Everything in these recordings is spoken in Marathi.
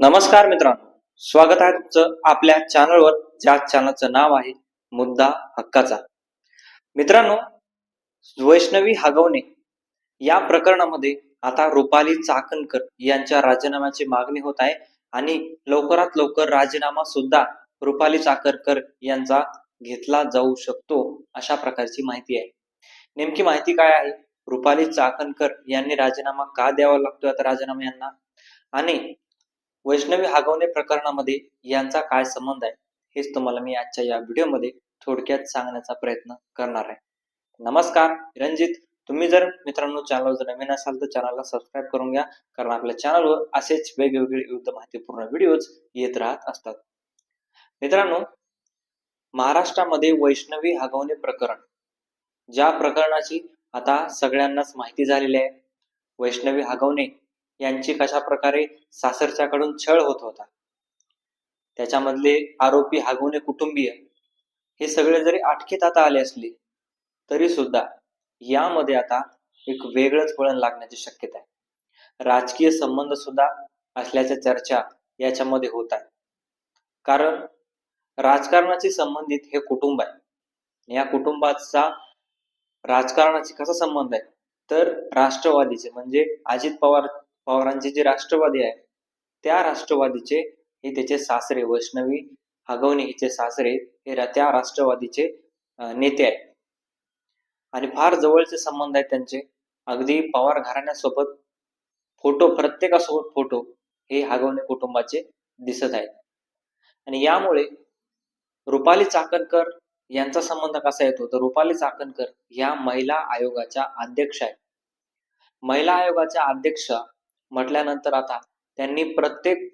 नमस्कार मित्रांनो. स्वागत आहे तुमचं आपल्या चॅनलवर ज्या चॅनलचं नाव आहे मुद्दा हक्काचा. मित्रांनो वैष्णवी हगवणे या प्रकरणामध्ये आता रुपाली चाकणकर यांच्या राजीनाम्याची मागणी होत आहे आणि लवकरात लवकर राजीनामा सुद्धा रुपाली चाकणकर यांचा घेतला जाऊ शकतो अशा प्रकारची माहिती आहे. नेमकी माहिती काय आहे? रुपाली चाकणकर यांनी राजीनामा का द्यावा लागतो आता राजीनामा यांना आणि वैष्णवी हागवणे प्रकरणामध्ये यांचा काय संबंध आहे हेच तुम्हाला मी आजच्या या व्हिडिओमध्ये थोडक्यात सांगण्याचा प्रयत्न करणार आहे. नमस्कार रंजित तुम्ही जर मित्रांनो चॅनल जर नवीन असाल तर चॅनलला सबस्क्राईब करून घ्या कारण आपल्या चॅनलवर असेच वेगवेगळे विविध माहितीपूर्ण व्हिडिओज येत राहत असतात. मित्रांनो महाराष्ट्रामध्ये वैष्णवी हागवणे प्रकरण. ज्या प्रकरणाची आता सगळ्यांनाच माहिती झालेली आहे वैष्णवी हागवणे यांची कशा प्रकारे सासरच्याकडून छळ होत होता. त्याच्यामधले आरोपी हागवणे कुटुंबीय. हे सगळे जरी अटकेत आता आले असले तरी सुद्धा यामध्ये आता एक वेगळंच वळण लागण्याची शक्यता आहे. राजकीय संबंध सुद्धा असल्याच्या चर्चा याच्यामध्ये होत आहे कारण राजकारणाशी संबंधित हे कुटुंब आहे. या कुटुंबाचा राजकारणाशी कसा संबंध आहे? तर राष्ट्रवादीचे म्हणजे अजित पवार पवारांचे जे राष्ट्रवादी आहे त्या राष्ट्रवादीचे हे त्याचे सासरे वैष्णवी हगवणे हिचे सासरे हे त्या राष्ट्रवादीचे नेते आहेत. आणि फार जवळचे संबंध आहेत त्यांचे. अगदी पवार घराण्यासोबत फोटो प्रत्येकासोबत फोटो हे हागवणे कुटुंबाचे दिसत आहेत. आणि यामुळे रुपाली चाकणकर यांचा संबंध कसा येतो? तर रुपाली चाकणकर या महिला आयोगाच्या अध्यक्ष आहेत. महिला आयोगाच्या अध्यक्ष म्हटल्यानंतर आता त्यांनी प्रत्येक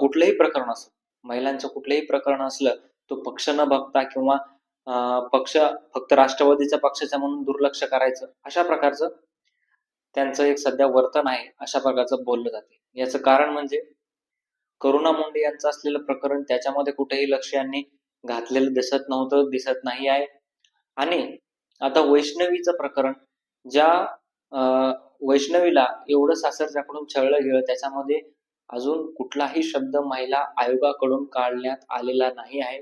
कुठलंही प्रकरण असो महिलांचं कुठलंही प्रकरण असलं तो पक्ष न बघता किंवा अं, पक्ष फक्त राष्ट्रवादीच्या पक्षाच्या म्हणून दुर्लक्ष करायचं अशा प्रकारचं त्यांचं एक सध्या वर्तन आहे अशा प्रकारचं बोललं जाते. याचं कारण म्हणजे करुणा मुंडे यांचं असलेलं प्रकरण त्याच्यामध्ये कुठेही लक्ष यांनी घातलेलं दिसत नव्हतं दिसत नाही आहे. आणि आता वैष्णवीचं प्रकरण ज्या अं, वैष्णवीला एवढं सासरच्याकडून छळलं गेलं त्याच्यामध्ये अजून कुठलाही शब्द महिला आयोगाकडून काढण्यात आलेला नाही आहे.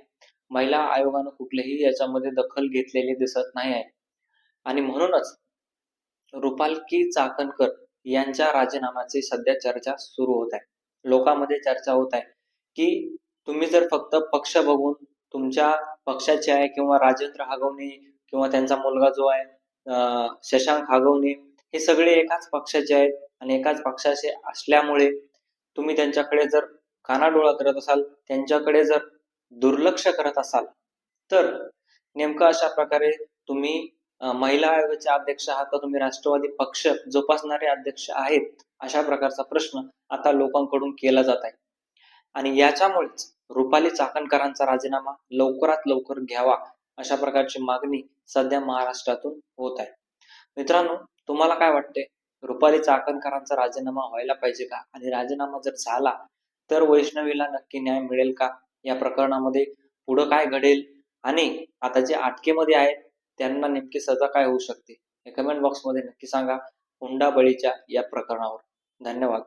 महिला आयोगानं कुठलेही याच्यामध्ये दखल घेतलेली दिसत नाही आहे. आणि म्हणूनच रुपालकी चाकणकर यांच्या राजीनाम्याची सध्या चर्चा सुरू होत आहे. लोकांमध्ये चर्चा होत आहे की तुम्ही जर फक्त पक्ष बघून तुमच्या पक्षाचे आहे किंवा राजेंद्र हागवणे किंवा त्यांचा मुलगा जो आहे अं, शशांक हागवणे हे सगळे एकाच पक्षाचे आहेत आणि एकाच पक्षाचे असल्यामुळे तुम्ही त्यांच्याकडे जर कानाडोळा करत असाल त्यांच्याकडे जर दुर्लक्ष करत असाल तर नेमकं अशा प्रकारे तुम्ही महिला आयोगाचे अध्यक्ष आहात का तुम्ही राष्ट्रवादी पक्ष जोपासणारे अध्यक्ष आहेत अशा प्रकारचा प्रश्न आता लोकांकडून केला जात आहे. आणि याच्यामुळेच रुपाली चाकणकरांचा राजीनामा लवकरात लवकर घ्यावा अशा प्रकारची मागणी सध्या महाराष्ट्रातून होत आहे. मित्रांनो तुम्हाला काय वाटते रुपाली चाकणकरांचा राजीनामा व्हायला पाहिजे का? आणि राजीनामा जर झाला तर वैष्णवीला नक्की न्याय मिळेल का? या प्रकरणामध्ये पुढं काय घडेल? आणि आता जे अटकेमध्ये आहेत त्यांना नेमकी सजा काय होऊ शकते? हे कमेंट बॉक्समध्ये नक्की सांगा. हुंडा बळीच्या या प्रकरणावर. धन्यवाद.